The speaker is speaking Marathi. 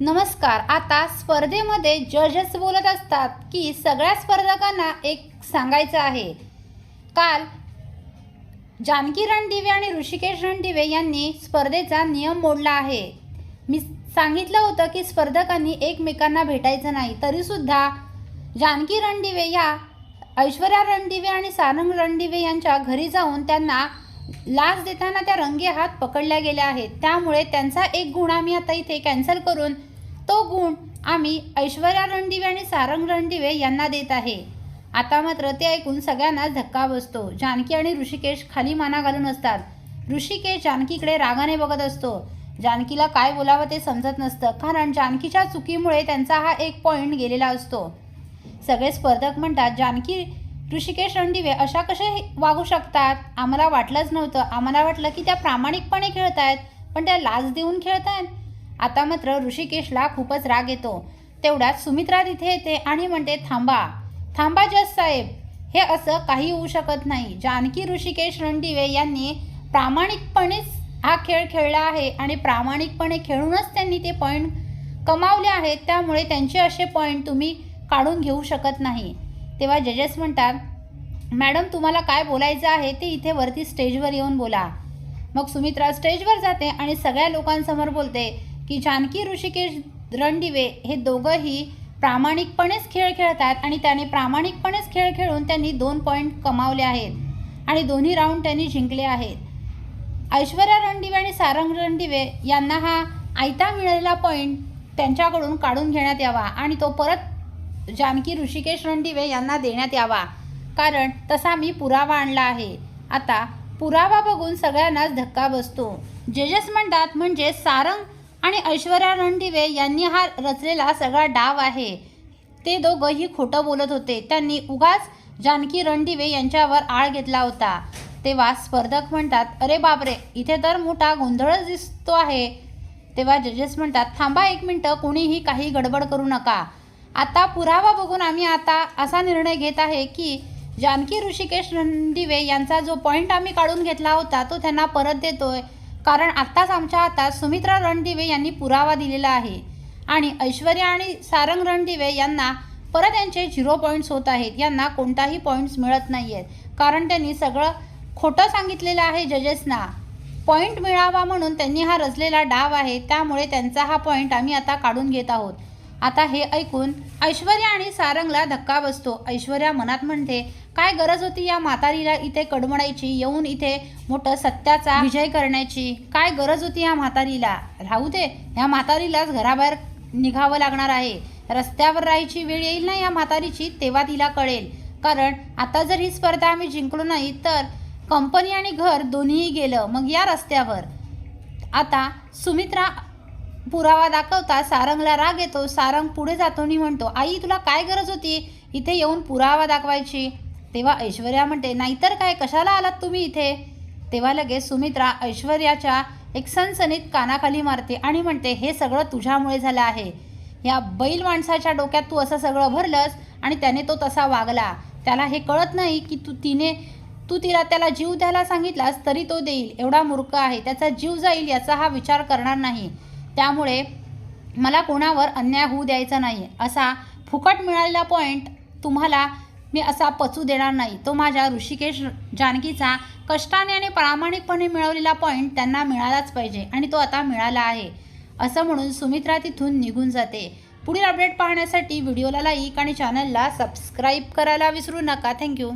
नमस्कार आता स्पर्धेमध्ये जजेस बोलत असतात की सगळ्या स्पर्धकांना एक सांगायचं आहे. काल जानकी रणदिवे आणि ऋषिकेश रणदिवे यांनी स्पर्धेचा नियम मोडला आहे. मी सांगितलं होतं की स्पर्धकांनी एकमेकांना भेटायचं नाही तरीसुद्धा जानकी रणदिवे या ऐश्वर्या रणदिवे आणि सारंग रणदिवे यांच्या घरी जाऊन त्यांना लाच देताना त्या रंगे हात पकडल्या गेल्या आहेत. त्यामुळे त्यांचा एक गुण आम्ही आता इथे कॅन्सल करून तो गुण आम्ही ऐश्वर्या रणदिवे आणि सारंग रणदिवे यांना देत आहे. आता मात्र ते ऐकून सगळ्यांनाच धक्का बसतो. जानकी आणि ऋषिकेश खाली माना घालून असतात. ऋषिकेश जानकीकडे रागाने बघत असतो. जानकीला काय बोलावं ते समजत नसतं कारण जानकीच्या चुकीमुळे त्यांचा हा एक पॉईंट गेलेला असतो. सगळे स्पर्धक म्हणतात जानकी ऋषिकेश रणदिवे अशा कसे वागू शकतात? आम्हाला वाटलंच नव्हतं. आम्हाला वाटलं की त्या प्रामाणिकपणे खेळत आहेत पण त्या लाच देऊन खेळत आहेत आता मात्र ऋषिकेशला खूपच राग येतो. तेवढ्यात सुमित्रा तिथे येते आणि म्हणते थांबा थांबा जस साहेब. हे असं काही होऊ शकत नाही. जानकी ऋषिकेश रणदिवे यांनी प्रामाणिकपणेच हा खेळ खेळला आहे आणि प्रामाणिकपणे खेळूनच त्यांनी ते पॉईंट कमावले आहेत. त्यामुळे त्यांचे असे पॉईंट तुम्ही काढून घेऊ शकत नाही. तेव्हा जजेस म्हणतात मॅडम तुम्हाला काय बोलायचं आहे ते इथे वरती स्टेजवर येऊन बोला. मग सुमित्रा स्टेजवर जाते आणि सगळ्या लोकांसमोर बोलते की जानकी ऋषिकेश रणदिवे हे दोघंही प्रामाणिकपणेच खेळ खेळतात आणि त्याने प्रामाणिकपणेच खेळ खेळून त्यांनी दोन पॉईंट कमावले आहेत आणि दोन्ही राऊंड त्यांनी जिंकले आहेत. ऐश्वर्या रणदिवे आणि सारंग रणदिवे यांना हा आयता मिळालेला पॉईंट त्यांच्याकडून काढून घेण्यात यावा आणि तो परत जानकी ऋषिकेश रणदिवे यांना देण्यात यावा. कारण तसा मी पुरावा आणला आहे. आता पुरावा बघून सगळ्यांनाच धक्का बसतो. जजेस म्हणतात म्हणजे सारंग आणि ऐश्वर्या रणदिवे यांनी हा रचलेला सगळा डाव आहे. ते दोघंही खोटं बोलत होते. त्यांनी उगाच जानकी रणदिवे यांच्यावर आळ घेतला होता. तेव्हा स्पर्धक म्हणतात अरे बापरे इथे तर मोठा गोंधळच दिसतो आहे. तेव्हा जजेस म्हणतात थांबा एक मिनटं कोणीही काही गडबड करू नका. आता पुरावा बघून आम्ही आता असा निर्णय घेत आहे की जानकी ऋषिकेश रणदिवे यांचा जो पॉईंट आम्ही काढून घेतला होता तो त्यांना परत देतोय. कारण आत्ताच आमच्या हातात सुमित्रा रणदिवे यांनी पुरावा दिलेला आहे. आणि ऐश्वर्या आणि सारंग रणदिवे यांना परत यांचे झिरो पॉईंट्स होत आहेत. यांना कोणताही पॉईंट्स मिळत नाही आहेत कारण त्यांनी सगळं खोटं सांगितलेलं आहे जजेसना. पॉईंट मिळावा म्हणून त्यांनी हा रचलेला डाव आहे. त्यामुळे त्यांचा हा पॉईंट आम्ही आता काढून घेत आहोत. आता हे ऐकून ऐश्वर्या आणि सारंगला धक्का बसतो. ऐश्वर्या मनात म्हणते काय गरज होती या म्हातारीला इथे कडमडायची? येऊन इथे मोठं सत्याचा विजय करण्याची. काय गरज होती या म्हातारीला? राहू दे ह्या म्हातारीलाच घराबाहेर निघावं लागणार आहे. रस्त्यावर राहायची वेळ येईल ना या म्हातारीची? तेव्हा तिला कळेल. कारण आता जर ही स्पर्धा आम्ही जिंकलो नाही तर कंपनी आणि घर दोन्हीही गेलं. मग या रस्त्यावर. आता सुमित्रा पुरावा दाखवता सारंगला राग येतो सारंग पुढे जातो आणि म्हणतो आई तुला काय गरज होती? इथे येऊन पुरावा दाखवायची. तेव्हा ऐश्वर्या म्हणते नाहीतर काय? कशाला आलात तुम्ही इथे? तेव्हा लगेच सुमित्रा ऐश्वर्याच्या एक सनसनीत कानाखाली मारते आणि म्हणते हे सगळं तुझ्यामुळे झालं आहे. या बैल माणसाच्या डोक्यात तू असं सगळं भरलंस आणि त्याने तो तसा वागला. त्याला हे कळत नाही की तू तिने तू तिला त्याला जीव द्यायला सांगितलास तरी तो देईल. एवढा मूर्ख आहे. त्याचा जीव जाईल याचा हा विचार करणार नाही. त्यामुळे मला कोणावर अन्याय होऊ द्यायचा नाही असा फुकट मिळालेला पॉईंट तुम्हाला मी असा पचू देणार नाही. तो माझ्या ऋषिकेश जानकीचा कष्टाने आणि प्रामाणिकपणे मिळवलेला पॉईंट त्यांना मिळालाच पाहिजे आणि तो आता मिळाला आहे. असं म्हणून सुमित्रा तिथून निघून जाते. पुढील अपडेट पाहण्यासाठी व्हिडिओला लाईक आणि चॅनलला सबस्क्राईब करायला विसरू नका. थँक्यू